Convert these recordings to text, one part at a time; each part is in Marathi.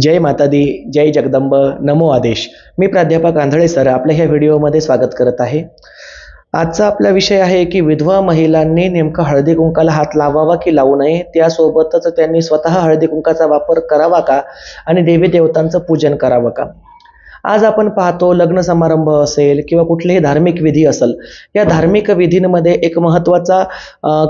जय माता दी जय जगदंब नमो आदेश. मी प्राध्यापक आंधळे सर आपल्या ह्या व्हिडिओमध्ये स्वागत करत आहे. आजचा आपला विषय आहे की विधवा महिलांनी नेमकं हळदी कुंकाला हात लावावा की लावू नये त्यासोबतच त्यांनी स्वतः हळदी कुंकाचा वापर करावा का? आणि देवी देवतांचं पूजन करावं का? आज आपण पाहतो लग्न समारंभ असेल किंवा कुठलेही धार्मिक विधी असेल या धार्मिक विधींमध्ये एक महत्त्वाचा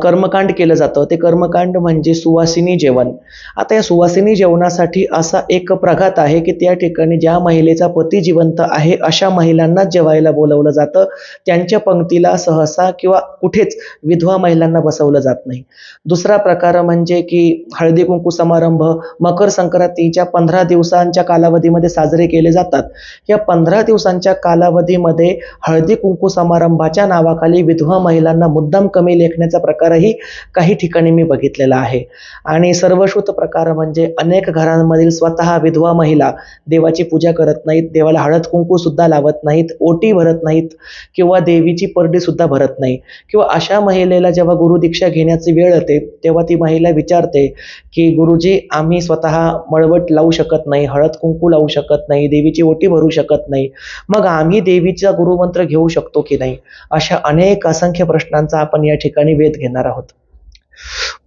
कर्मकांड केलं जातं. ते कर्मकांड म्हणजे सुवासिनी जेवण. आता या सुवासिनी जेवणासाठी असा एक प्रघात आहे की त्या ठिकाणी ज्या महिलेचा पती जिवंत आहे अशा महिलांनाच जेवायला बोलवलं जातं. त्यांच्या पंक्तीला सहसा किंवा कुठेच विधवा महिलांना बसवलं जात नाही. दुसरा प्रकार म्हणजे की हळदी कुंकू समारंभ मकर संक्रांतीच्या पंधरा दिवसांच्या कालावधीमध्ये साजरे केले जातात. या पंधरा दिवसांच्या कालावधीमध्ये हळदी कुंकू समारंभाच्या नावाखाली विधवा महिलांना मुद्दाम कमी लेखण्याचा प्रकारही काही ठिकाणी मी बघितलेला आहे. आणि सर्वश्रुत प्रकार म्हणजे अनेक घरांमधील स्वतः विधवा महिला देवाची पूजा करत नाहीत देवाला हळद कुंकू सुद्धा लावत नाहीत ओटी भरत नाहीत किंवा देवीची परडी सुद्धा भरत नाही किंवा अशा महिलेला जेव्हा गुरुदीक्षा घेण्याची वेळ येते तेव्हा ती महिला विचारते की गुरुजी आम्ही स्वतः मळवट लावू शकत नाही हळद कुंकू लावू शकत नाही देवीची ओटी भरू शकत नाही. मग आम्ही देवीचा गुरुमंत्र घेऊ शकतो की नाही? अशा अनेक असंख्य प्रश्नांचा आपण या ठिकाणी वेध घेणार आहोत.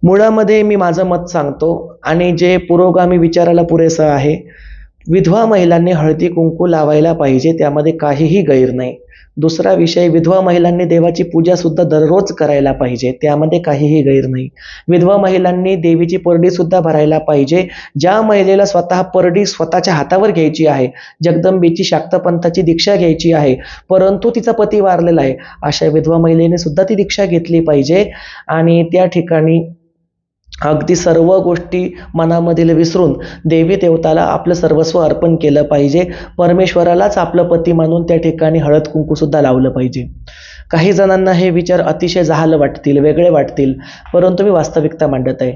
मुळामध्ये मी माझं मत सांगतो आणि जे पुरोगामी विचाराला पुरेसं आहे विधवा महिलांनी हळदी कुंकू लावायला पाहिजे त्यामध्ये काहीही गैर नाही. दुसरा विषय विधवा महिलांनी देवाची पूजासुद्धा दररोज करायला पाहिजे त्यामध्ये काहीही गैर नाही. विधवा महिलांनी देवीची परडीसुद्धा भरायला पाहिजे ज्या महिलेला स्वतः परडी स्वतःच्या हातावर घ्यायची आहे जगदंबेची शाक्तपंथाची दीक्षा घ्यायची आहे परंतु तिचा पती वारलेला आहे अशा विधवा महिलेने सुद्धा ती दीक्षा घेतली पाहिजे. आणि त्या ठिकाणी अगदी सर्व गोष्टी मनामधील विसरून देवी देवताला आपलं सर्वस्व अर्पण केलं पाहिजे. परमेश्वरालाच आपलं पती मानून त्या ठिकाणी हळद कुंकूसुद्धा लावलं पाहिजे. काही जणांना हे विचार अतिशय जहाल वाटतील वेगळे वाटतील परंतु मी वास्तविकता मांडत आहे.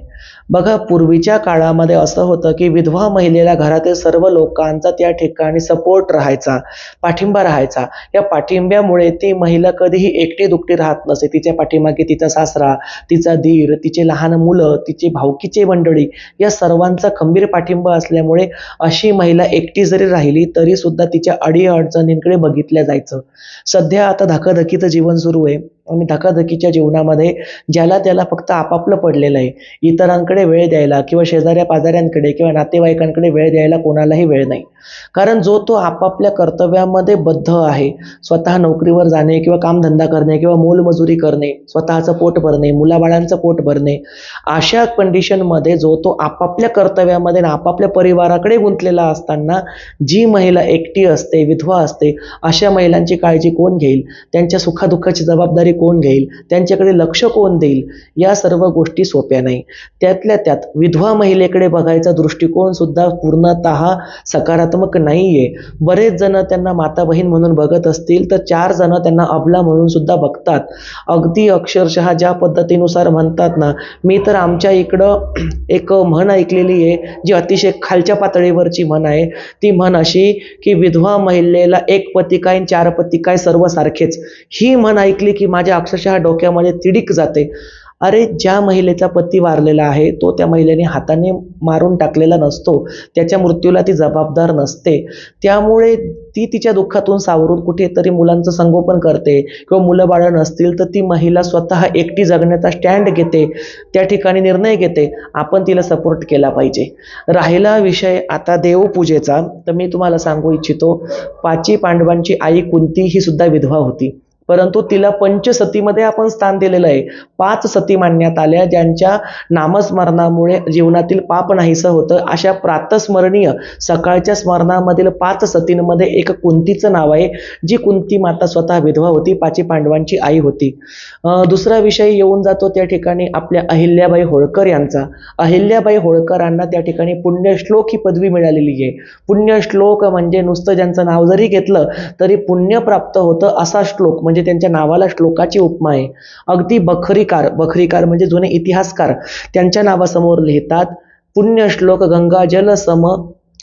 बघा पूर्वीच्या काळामध्ये असं होतं की विधवा महिलेला घरातील सर्व लोकांचा त्या ठिकाणी सपोर्ट राहायचा पाठिंबा राहायचा. या पाठिंब्यामुळे ती महिला कधीही एकटी दुकटी राहत नसे. तिच्या पाठीमागे तिचा सासरा तिचा धीर तिचे लहान मुलं तिचे भावकीचे मंडळी या सर्वांचा खंबीर पाठिंबा असल्यामुळे अशी महिला एकटी जरी राहिली तरी सुद्धा तिच्या अडीअडचणींकडे बघितल्या जायचं. सध्या आता धकाधकीचं जीवन सुरू आहे. आणि धकाधकीच्या जीवनामध्ये ज्याला त्याला फक्त आपापलं पडलेलं आहे इतरांकडे वेळ द्यायला किंवा शेजाऱ्या पाजाऱ्यांकडे किंवा नातेवाईकांकडे वेळ द्यायला कोणालाही वेळ नाही. कारण जो तो आपापल्या कर्तव्यामध्ये बद्ध आहे स्वतः नोकरीवर जाणे किंवा कामधंदा करणे किंवा मोलमजुरी करणे स्वतःचं पोट भरणे मुलाबाळांचं पोट भरणे अशा कंडिशनमध्ये जो तो आपापल्या कर्तव्यामध्ये आणि आपापल्या परिवाराकडे गुंतलेला असताना जी महिला एकटी असते विधवा असते अशा महिलांची काळजी कोण घेईल? त्यांच्या सुखादुःखाची जबाबदारी कोण घेईल? त्यांच्याकडे लक्ष कोण देईल? या सर्व गोष्टी सोप्या नाही. त्यातल्या त्यात विधवा महिलेकडे बघायचा दृष्टिकोन सुद्धा पूर्णतः सकारात्मक नाही आहे बरेच जण त्यांना माता बहीण म्हणून बघत असतील तर चार जण त्यांना अबला म्हणून सुद्धा बघतात. अगदी अक्षरशः ज्या पद्धतीनुसार म्हणतात ना मी तर आमच्या इकडं एक म्हण ऐकलेली आहे जी अतिशय खालच्या पातळीवरची म्हण आहे. ती म्हण अशी की विधवा महिलेला एक पती काय आणि चार पती काय सर्व सारखेच ही म्हण ऐकली की माझ्या अक्षरशः डोक्यामध्ये तिडीक जाते. अरे ज्या महिलेचा पती वारलेला आहे तो त्या महिलेने हाताने मारून टाकलेला नसतो. त्याच्या मृत्यूला ती जबाबदार नसते. त्यामुळे ती तिच्या दुःखातून सावरून कुठेतरी मुलांचं संगोपन करते. किंवा मुलं बाळं नसतील तर ती महिला स्वतः एकटी जगण्याचा स्टँड घेते. त्या ठिकाणी निर्णय घेते. आपण तिला सपोर्ट केला पाहिजे. राहिला विषय आता देवपूजेचा. तर मी तुम्हाला सांगू इच्छितो पाची पांडवांची आई कुंती ही सुद्धा विधवा होती. परंतु तिला पंचसतीमध्ये आपण स्थान दिलेलं आहे. पाच सती मानण्यात आल्या ज्यांच्या नामस्मरणामुळे जीवनातील पाप नाहीसं होतं. अशा प्रातस्मरणीय सकाळच्या स्मरणामधील पाच सतींमध्ये एक कुंतीचं नाव आहे जी कुंती माता स्वतः विधवा होती पाची पांडवांची आई होती. दुसरा विषय येऊन जातो त्या ठिकाणी आपल्या अहिल्याबाई होळकर यांचा. अहिल्याबाई होळकरांना त्या ठिकाणी पुण्यश्लोक ही पदवी मिळालेली आहे. पुण्यश्लोक म्हणजे नुसतं ज्यांचं नाव जरी घेतलं तरी पुण्य प्राप्त होतं असा श्लोक म्हणजे म्हणजे त्यांच्या नावाला श्लोकाची उपमा आहे. अगदी बखरीकार बखरीकार म्हणजे जुने इतिहासकार त्यांच्या नावासमोर लिहितात पुण्य श्लोक गंगाजल सम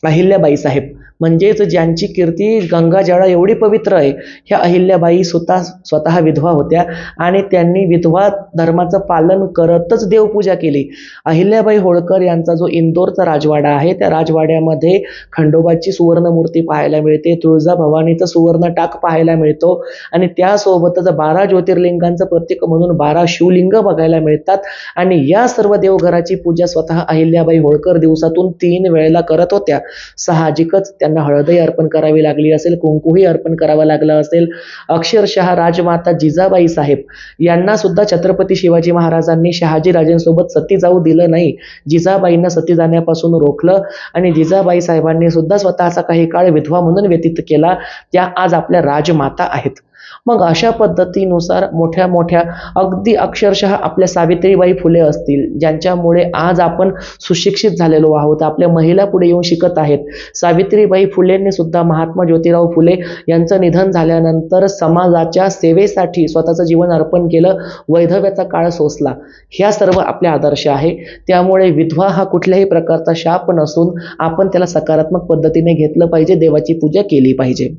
अहिल्याबाई साहेब. म्हणजेच ज्यांची कीर्ती गंगाजळा एवढी पवित्र आहे ह्या अहिल्याबाई स्वतः स्वतः विधवा होत्या आणि त्यांनी विधवा धर्माचं पालन करतच देवपूजा केली. अहिल्याबाई होळकर यांचा जो इंदोरचा राजवाडा आहे त्या राजवाड्यामध्ये खंडोबाची सुवर्णमूर्ती पाहायला मिळते तुळजाभवानीचं सुवर्ण टाक पाहायला मिळतो आणि त्यासोबतच बारा ज्योतिर्लिंगांचं प्रतीक म्हणून बारा शिवलिंग बघायला मिळतात आणि या सर्व देवघराची पूजा स्वतः अहिल्याबाई होळकर दिवसातून तीन वेळेला करत होत्या. साहजिकच त्या त्यांना हळदही अर्पण करावी लागली असेल कुंकूही अर्पण करावा लागला असेल. अक्षरशः राजमाता जिजाबाई साहेब यांना सुद्धा छत्रपती शिवाजी महाराजांनी शहाजीराजेंसोबत सती जाऊ दिलं नाही. जिजाबाईंना सती जाण्यापासून रोखलं आणि जिजाबाई साहेबांनी सुद्धा स्वतःचा काही काळ विधवा म्हणून व्यतीत केला. त्या आज आपल्या राजमाता आहेत. मग अशा पद्धतीनुसार मोठ्या मोठ्या अगदी अक्षरशः आपल्या सावित्रीबाई फुले असतील ज्यांच्यामुळे आज आपण सुशिक्षित झालेलो आहोत आपल्या महिला पुढे येऊन शिकत आहेत. सावित्रीबाई फुलेंनी सुद्धा महात्मा ज्योतिराव फुले यांचं निधन झाल्यानंतर समाजाच्या सेवेसाठी स्वतःचं जीवन अर्पण केलं वैधव्याचा काळ सोसला. ह्या सर्व आपले आदर्श आहे. त्यामुळे विधवा हा कुठल्याही प्रकारचा शाप नसून आपण त्याला सकारात्मक पद्धतीने घेतलं पाहिजे देवाची पूजा केली पाहिजे.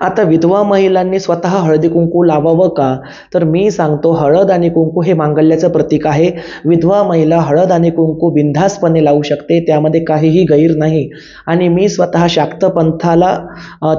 आता विधवा महिलांनी स्वतः हळदी कुंकू लावावं का? तर मी सांगतो हळद आणि कुंकू हे मांगल्याचं प्रतीक आहे. विधवा महिला हळद आणि कुंकू बिनधास्तपणे लावू शकते त्यामध्ये काहीही गैर नाही. आणि मी स्वतः शाक्त पंथाला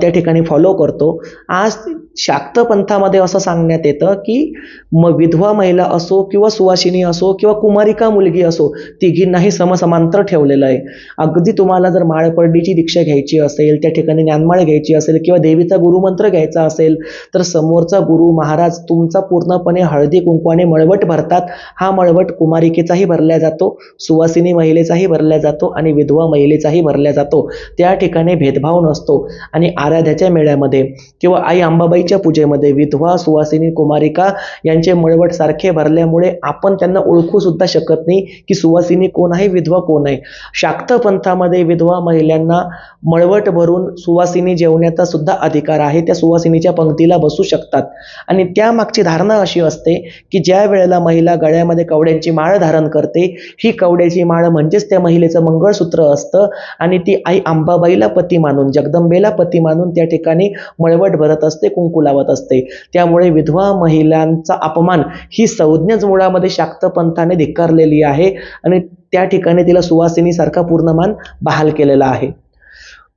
त्या ठिकाणी फॉलो करतो. आज शाक्त पंथामध्ये असं सांगण्यात येतं की मग विधवा महिला असो किंवा सुवासिनी असो किंवा कुमारिका मुलगी असो तिघींनाही समसमांतर ठेवलेलं आहे. अगदी तुम्हाला जर माळपर्डीची दीक्षा घ्यायची असेल त्या ठिकाणी ज्ञानमाळ घ्यायची असेल किंवा देवीचा गुरुमंत्र घ्यायचा असेल तर समोरचा गुरु महाराज तुमचा पूर्णपणे हळदी कुंकवाने मळवट भरतात. हा मळवट कुमारिकेचाही भरला जातो सुवासिनी महिलेचाही भरला जातो आणि विधवा महिलेचाही भरला जातो. त्या ठिकाणी भेदभाव नसतो. आणि आराध्याच्या मेळ्यामध्ये किंवा आई अंबाबाई अंबाबाईच्या पूजेमध्ये विधवा सुवासिनी कुमारिका यांचे मळवट सारखे भरल्यामुळे आपण त्यांना ओळखू सुद्धा शकत नाही की सुवासिनी कोण आहे विधवा कोण आहे. शाक्त पंथामध्ये विधवा महिलांना मळवट भरून सुवासिनी जेवण्याचा सुद्धा अधिकार आहे. त्या सुवासिनीच्या पंक्तीला बसू शकतात. आणि त्यामागची धारणा अशी असते की ज्या वेळेला महिला गळ्यामध्ये कवड्यांची माळ धारण करते ही कवड्याची माळ म्हणजेच त्या महिलेचं मंगळसूत्र असतं आणि ती आई अंबाबाईला पती मानून जगदंबेला पती मानून त्या ठिकाणी मळवट भरत असते. कुंकू लावत असते. त्यामुळे विधवा महिलांचा अपमान ही संज्ञाच मुळामध्ये शाक्त पंथाने धिक्कारलेली आहे आणि त्या ठिकाणी तिला सुवासिनीसारखा पूर्णमान बहाल केलेला आहे.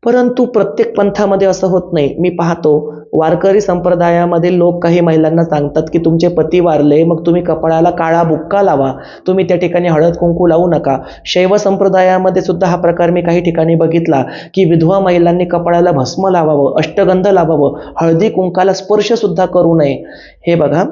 परंतु प्रत्येक पंथामध्ये असं होत नाही. मी पाहतो वारकरी संप्रदायामध्ये लोक काही महिलांना सांगतात की तुमचे पती वारले मग तुम्ही कपाळाला काळा बुक्का लावा. तुम्ही त्या ठिकाणी हळद कुंकू लावू नका. शैव संप्रदायामध्ये सुद्धा हा प्रकार मी काही ठिकाणी बघितला की विधवा महिलांनी कपाळाला भस्म लावावं अष्टगंध लावावं हळदी कुंकाला स्पर्शसुद्धा करू नये. हे बघा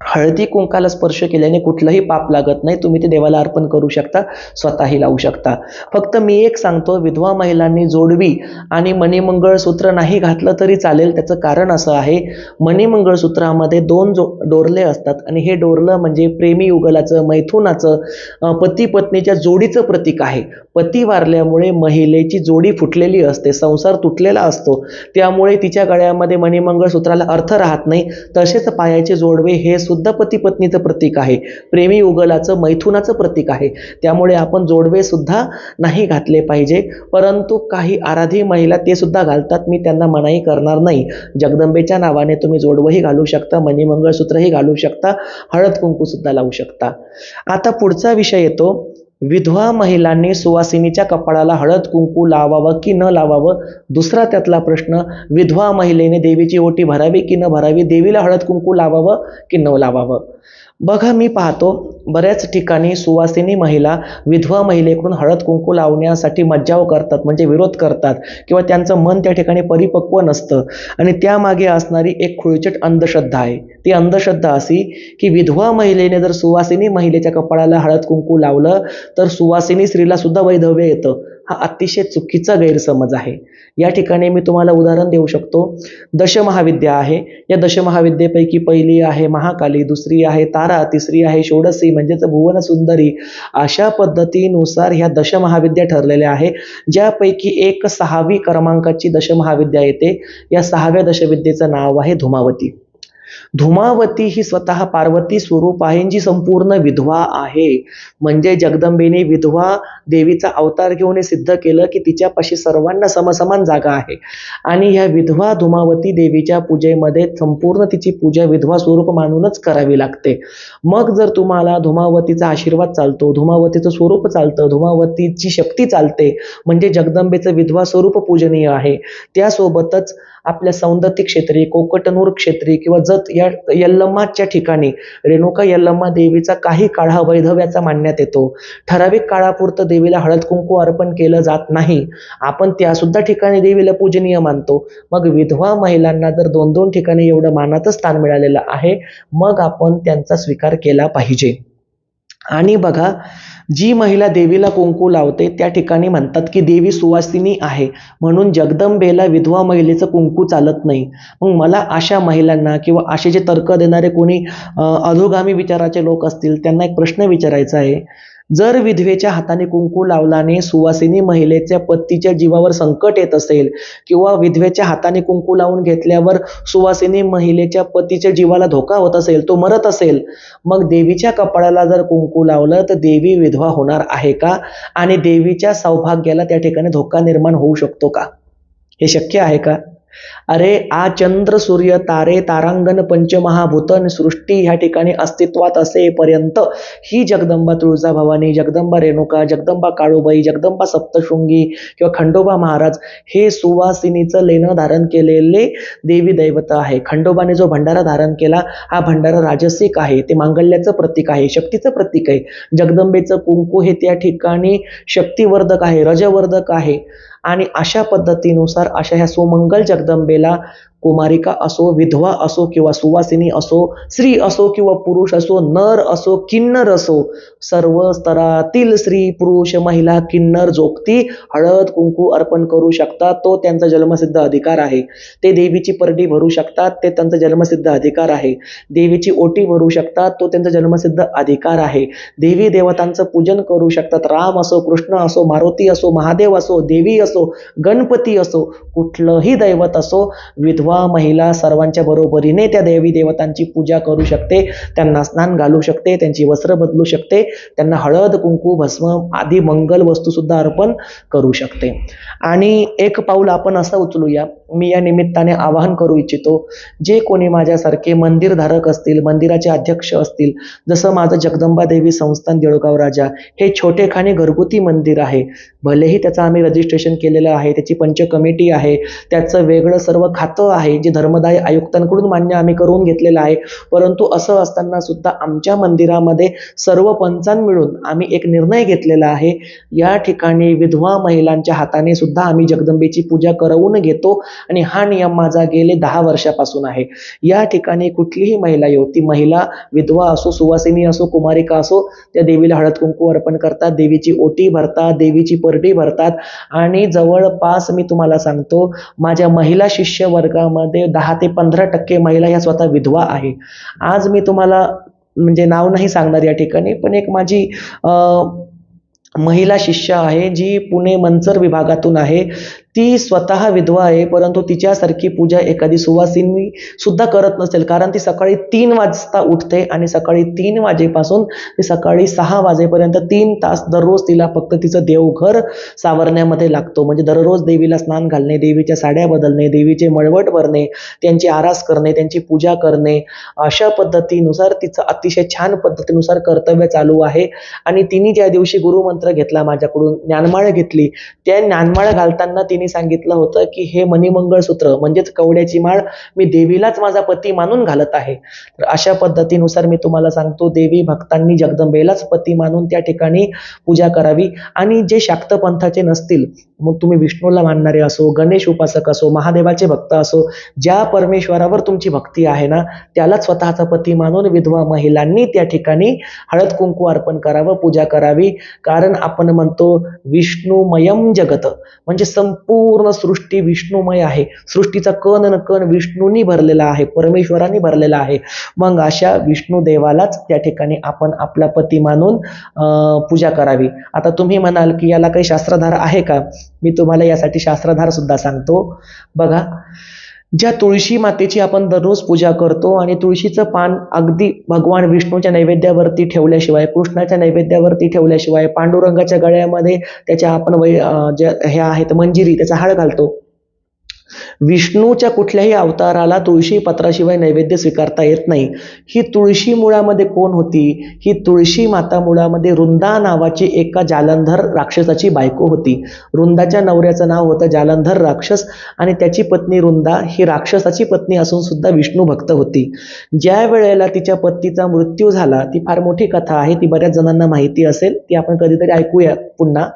हळदी कुंकाला स्पर्श केल्याने कुठलंही पाप लागत नाही. तुम्ही ते देवाला अर्पण करू शकता स्वतःही लावू शकता. फक्त मी एक सांगतो विधवा महिलांनी जोडवी आणि मणिमंगळसूत्र नाही घातलं तरी चालेल. त्याचं कारण असं आहे मणिमंगळसूत्रामध्ये दोन जो डोरले असतात आणि हे डोरलं म्हणजे प्रेमी युगलाचं मैथुनाचं पती पत्नीच्या जोडीचं प्रतीक आहे. पती वारल्यामुळे महिलेची जोडी फुटलेली असते संसार तुटलेला असतो. त्यामुळे तिच्या गळ्यामध्ये मणिमंगळसूत्राला अर्थ राहत नाही. तसेच पायाचे जोडवे हे सुद्धा पती पत्नीचं प्रतीक आहे. प्रेमी युगलाचं मैथुनाचं प्रतीक आहे. त्यामुळे आपण जोडवे सुद्धा नाही घातले पाहिजे. परंतु काही आराधी महिला ते सुद्धा घालतात. मी त्यांना मनाई करणार नाही. जगदंबेच्या नावाने तुम्ही जोडवंही घालू शकता मणिमंगळसूत्रही घालू शकता हळद कुंकू सुद्धा लावू शकता. आता पुढचा विषय येतो. विधवा महिलांनी सुवासिनीच्या कपाळाला हळद कुंकू लावावं की न लावावं? दुसरा त्यातला प्रश्न विधवा महिलेने देवीची ओटी भरावी की न भरावी? देवीला हळद कुंकू लावावं की न लावावं? बघा मी पाहतो बऱ्याच ठिकाणी सुवासिनी महिला विधवा महिलेकडून हळद कुंकू लावण्यासाठी मज्जाव करतात म्हणजे विरोध करतात किंवा त्यांचं मन त्या ठिकाणी परिपक्व नसतं. आणि त्यामागे असणारी एक खुळचट अंधश्रद्धा आहे. ती अंधश्रद्धा अशी की विधवा महिलेने जर सुवासिनी महिलेच्या कपाळाला हळद कुंकू लावलं तर सुवासिनी स्त्रीला सुद्धा वैधव्य येतं. हा अतिशय चुकीचा गैरसमज आहे. या ठिकाणी मी तुम्हाला उदाहरण देऊ शकतो. दशमहाविद्या आहे. या दशमहाविद्येपैकी पहिली आहे महाकाली दुसरी आहे तारा तिसरी आहे षोडशी म्हणजेच भुवन सुंदरी अशा पद्धतीनुसार ह्या दशमहाविद्या ठरलेल्या आहे. ज्यापैकी एक सहावी क्रमांकाची दशमहाविद्या येते. या सहाव्या दशविद्येचं नाव आहे धुमावती. धुमावती ही स्वतः पार्वती स्वरूप आहे जी संपूर्ण विधवा आहे. म्हणजे जगदंबेने विधवा देवीचा अवतार घेऊन हे सिद्ध केलं की तिच्यापाशी सर्वांना समसमान जागा आहे. आणि ह्या विधवा धुमावती देवीच्या पूजेमध्ये संपूर्ण तिची पूजा विधवा स्वरूप मानूनच करावी लागते. मग जर तुम्हाला धुमावतीचा आशीर्वाद चालतो धुमावतीचं स्वरूप चालतं धुमावतीची शक्ती चालते म्हणजे जगदंबेचं विधवा स्वरूप पूजनीय आहे त्यासोबतच आपल्या सौंदत्य क्षेत्री कोकटनूर क्षेत्री किंवा जत या यल्लम्माच्या ठिकाणी रेणुका यल्लम्मा देवीचा काही काळ हा वैधव्याचा मानण्यात येतो. ठराविक काळापुरतं देवीला हळद कुंकू अर्पण केलं जात नाही. आपण त्यासुद्धा ठिकाणी देवीला पूजनीय मानतो. मग विधवा महिलांना जर दोन दोन ठिकाणी एवढं मानाचं स्थान मिळालेलं आहे. मग आपण त्यांचा स्वीकार केला पाहिजे. आणि बघा जी महिला देवीला कुंकू लावते त्या ठिकाणी म्हणतात की देवी सुवासिनी आहे. म्हणून जगदंबेला विधवा महिलेचं कुंकू चालत नाही. मग मला अशा महिलांना किंवा असे जे तर्क देणारे कोणी अधोगामी विचाराचे लोक असतील त्यांना एक प्रश्न विचारायचा आहे. जर विधवेच्या हाताने कुंकू लावल्याने सुवासिनी महिलेच्या पतीच्या जीवावर संकट येत असेल किंवा विधवेच्या हाताने कुंकू लावून घेतल्यावर सुवासिनी महिलेच्या पतीच्या जीवाला धोका होत असेल तो मरत असेल मग देवीच्या कपाळाला जर कुंकू लावलं तर देवी विधवा होणार आहे का? आणि देवीच्या सौभाग्याला त्या ठिकाणी धोका निर्माण होऊ शकतो का? हे शक्य आहे का? अरे आ चंद्र सूर्य तारे तारांगण पंचमहाभूतन सृष्टी ह्या ठिकाणी अस्तित्वात असेपर्यंत ही जगदंबा तुळजाभवानी जगदंबा रेणुका जगदंबा काळूबाई जगदंबा सप्तशृंगी किंवा खंडोबा महाराज हे सुवासिनीचं लेणं धारण केलेले देवी दैवत आहे. खंडोबाने जो भंडारा धारण केला हा भंडारा राजसिक आहे. ते मांगल्याचं प्रतीक आहे शक्तीचं प्रतीक आहे. जगदंबेचं कुंकू हे त्या ठिकाणी शक्तिवर्धक आहे रजवर्धक आहे. आणि अशा पद्धतीनुसार अशा ह्या सुमंगल जगदंबे जगदंबेला कुमारिका असो विधवा असो किंवा सुवासिनी असो स्त्री असो किंवा पुरुष असो नर असो किन्नर असो सर्व स्तरातील स्त्री पुरुष महिला किन्नर जोगती हळद कुंकू अर्पण करू शकतात. तो त्यांचा जन्मसिद्ध अधिकार आहे. ते देवीची परडी भरू शकतात. ते त्यांचा जन्मसिद्ध अधिकार आहे. देवीची ओटी भरू शकतात. तो त्यांचा जन्मसिद्ध अधिकार आहे. देवी देवतांचं पूजन करू शकतात. राम असो कृष्ण असो मारुती असो महादेव असो देवी असो गणपती असो कुठलंही दैवत असो विधवा महिला सर्वांच्या बरोबरीने त्या देवी देवतांची पूजा करू शकते त्यांना स्नान घालू शकते त्यांची वस्त्र बदलू शकते त्यांना हळद कुंकू भस्म आदी मंगल वस्तू सुद्धा अर्पण करू शकते. आणि एक पाऊल आपण असं उचलूया मी या निमित्ताने आवाहन करू इच्छितो जे कोणी माझ्यासारखे मंदिरधारक असतील मंदिराचे अध्यक्ष असतील जसं माझं जगदंबा देवी संस्थान देऊळगाव राजा हे छोटेखानी घरगुती मंदिर आहे. भलेही त्याचं आम्ही रजिस्ट्रेशन केलेलं आहे त्याची पंच कमिटी आहे त्याचं वेगळं सर्व खातं आहे जे धर्मदाय आयुक्तांकडून मान्य आम्ही करून घेतलेलं आहे. परंतु असं असताना सुद्धा आमच्या मंदिरामध्ये सर्व पंचां मिळून आम्ही एक निर्णय घेतलेला आहे. या ठिकाणी विधवा महिलांच्या हाताने सुद्धा आम्ही जगदंबेची पूजा करवून घेतो आणि हा नियम माझा गेले दहा वर्षापासून आहे. या ठिकाणी कुठलीही महिला येऊ ती महिला विधवा असो सुवासिनी असो कुमारिका असो त्या देवीला हळद कुंकू अर्पण करतात देवीची ओटी भरतात देवीची परडी भरतात. आणि जवळपास मी तुम्हाला सांगतो माझ्या महिला शिष्य वर्गामध्ये दहा ते पंधरा टक्के महिला ह्या स्वतः विधवा आहे. आज मी तुम्हाला म्हणजे नाव नाही सांगणार या ठिकाणी पण एक माझी अं, महिला शिष्य आहे जी पुणे मंचर विभागातून आहे. ती स्वतः विधवा आहे परंतु तिच्यासारखी पूजा एखादी सुवासिनी सुद्धा करत नसेल कारण ती सकाळी तीन वाजता उठते आणि सकाळी तीन वाजेपासून ती सकाळी सहा वाजेपर्यंत तीन तास दररोज तिला फक्त तिचं देवघर सावरण्यामध्ये लागतो. म्हणजे दररोज देवीला स्नान घालणे देवीच्या साड्या बदलणे देवीचे मळवट भरणे त्यांची आरास करणे त्यांची पूजा करणे अशा पद्धतीनुसार तिचं अतिशय छान पद्धतीनुसार कर्तव्य चालू आहे. आणि तिने ज्या दिवशी गुरुमंत्र घेतला माझ्याकडून ज्ञानमाळ घेतली त्या ज्ञानमाळ घालताना तिने सांगितलं होतं की हे मणिमंगळसूत्र म्हणजेच कवड्याची माळ मी देवीलाच माझा पती मानून घालत आहे. तर अशा पद्धतीनुसार मी तुम्हाला सांगतो देवी भक्तांनी जगदंबेलाच पती मानून त्या ठिकाणी पूजा करावी. आणि जे शाक्त पंथाचे नसतील मग तुम्ही विष्णूला मानणारे असो गणेश उपासक असो महादेवाचे भक्त असो ज्या परमेश्वरावर तुमची भक्ती आहे ना त्यालाच स्वतःचा पती मानून विधवा महिलांनी त्या ठिकाणी हळद कुंकू अर्पण करावं पूजा करावी. कारण आपण म्हणतो विष्णुमयम जगत. म्हणजे संपूर्ण सृष्टी विष्णुमय आहे. सृष्टीचा कण न कण विष्णूंनी भरलेला आहे परमेश्वरांनी भरलेला आहे. मग अशा विष्णू देवालाच त्या ठिकाणी आपण आपला पती मानून पूजा करावी. आता तुम्ही म्हणाल की याला काही शास्त्रधार आहे का? मी तुम्हाला यासाठी शास्त्रधार सुद्धा सांगतो. बघा ज्या तुळशी मातेची आपण दररोज पूजा करतो आणि तुळशीचं पान अगदी भगवान विष्णूच्या नैवेद्यावरती ठेवल्याशिवाय कृष्णाच्या नैवेद्यावरती ठेवल्याशिवाय पांडुरंगाच्या गळ्यामध्ये त्याच्या आपण वै ज्या ह्या आहेत मंजिरी त्याचा हळ घालतो. विष्णूच्या कुठल्याही अवताराला तुळशी पत्राशिवाय नैवेद्य स्वीकारता येत नाही. ही तुळशी मुळामध्ये कोण होती? ही तुळशी माता मुळामध्ये रुंदा नावाची एका जालंधर राक्षसाची बायको होती. रुंदाच्या नवऱ्याचं नाव होतं जालंधर राक्षस आणि त्याची पत्नी रुंदा ही राक्षसाची पत्नी असून सुद्धा विष्णू भक्त होती. ज्या वेळेला तिच्या पत्नीचा मृत्यू झाला ती फार मोठी कथा आहे ती बऱ्याच जणांना माहिती असेल ती आपण कधीतरी ऐकूया पुन्हा.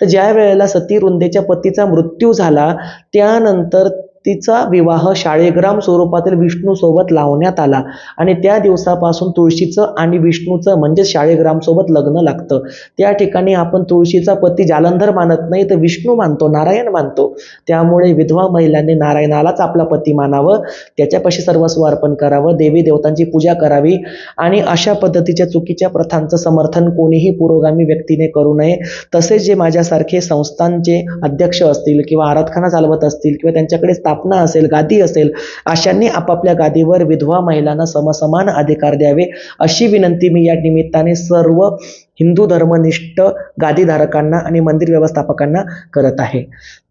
तर ज्या वेळेला सती रुंदेच्या पतीचा मृत्यू झाला त्यानंतर तर तिचा विवाह शाळेग्राम स्वरूपातील विष्णूसोबत लावण्यात आला. आणि त्या दिवसापासून तुळशीचं आणि विष्णूचं म्हणजेच शाळेग्रामसोबत लग्न लागतं. त्या ठिकाणी आपण तुळशीचा पती जालंधर मानत नाही तर विष्णू मानतो नारायण मानतो. त्यामुळे विधवा महिलांनी नारायणालाच आपला पती मानावं त्याच्यापाशी सर्वस्व अर्पण करावं देवी देवतांची पूजा करावी. आणि अशा पद्धतीच्या चुकीच्या प्रथांचं समर्थन कोणीही पुरोगामी व्यक्तीने करू नये. तसेच जे माझ्यासारखे संस्थांचे अध्यक्ष असतील किंवा आराधखाना चालवत असतील किंवा त्यांच्याकडे स्थापना असेल गादी असेल अशांनी आपापल्या गादीवर विधवा महिलांना समसमान अधिकार द्यावे अशी विनंती मी या निमित्ताने सर्व हिंदू धर्मनिष्ठ गादीधारकांना आणि मंदिर व्यवस्थापकांना करत आहे.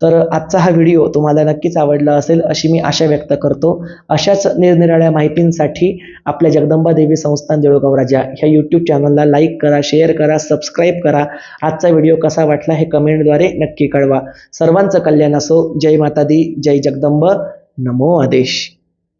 तर आजचा हा व्हिडिओ तुम्हाला नक्कीच आवडला असेल अशी मी आशा व्यक्त करतो. अशाच निरनिराळ्या माहितींसाठी आपल्या जगदंबा देवी संस्थान देऊळगाव राजा ह्या यूट्यूब चॅनलला लाईक करा शेअर करा सबस्क्राईब करा. आजचा व्हिडिओ कसा वाटला हे कमेंटद्वारे नक्की कळवा. सर्वांचं कल्याण असो. जय माता दी जय जगदंबा. नमो आदेश.